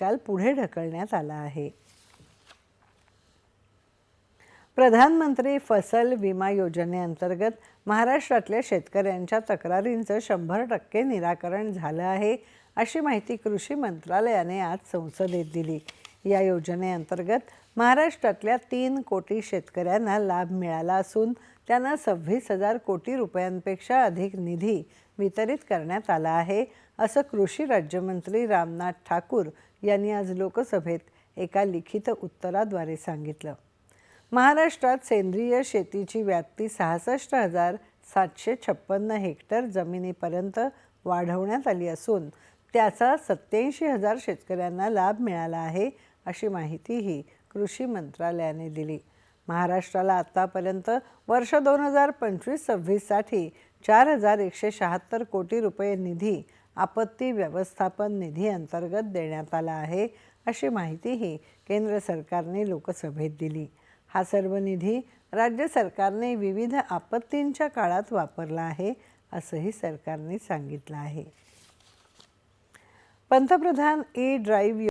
निकाल पुढे ढकलण्यात आला आहे. प्रधानमंत्री फसल विमा योजनेअंतर्गत महाराष्ट्रातल्या शेतकऱ्यांच्या तक्रारींचं शंभर टक्के निराकरण झालं आहे अशी माहिती कृषी मंत्रालयाने आज संसदेत दिली. या योजनेअंतर्गत महाराष्ट्रातल्या तीन कोटी शेतकऱ्यांना लाभ मिळाला असून त्यांना सव्वीस हजार कोटी रुपयांपेक्षा अधिक निधी वितरित करण्यात आला आहे असं कृषी राज्यमंत्री रामनाथ ठाकूर यांनी आज लोकसभेत एका लिखित उत्तराद्वारे सांगितलं. महाराष्ट्रात सेंद्रिय शेतीची व्याप्ती सहासष्ट हजार सातशे छप्पन्न हेक्टर जमिनीपर्यंत वाढवण्यात आली असून त्याचा सत्याऐंशी हजार शेतकऱ्यांना लाभ मिळाला आहे अशी माहितीही कृषी मंत्रालयाने दिली. महाराष्ट्राला आत्तापर्यंत वर्ष दोन हजार पंचवीस सव्वीससाठी चार हजार एकशे शहात्तर कोटी रुपये निधी आपत्ती व्यवस्थापन निधी अंतर्गत देण्यात आला आहे अशी माहितीही केंद्र सरकारने लोकसभेत दिली. हा सर्व निधी राज्य सरकारने विविध आपत्तींच्या काळात वापरला आहे असंही सरकारने सांगितलं आहे. पंतप्रधान ई ड्राईव्ह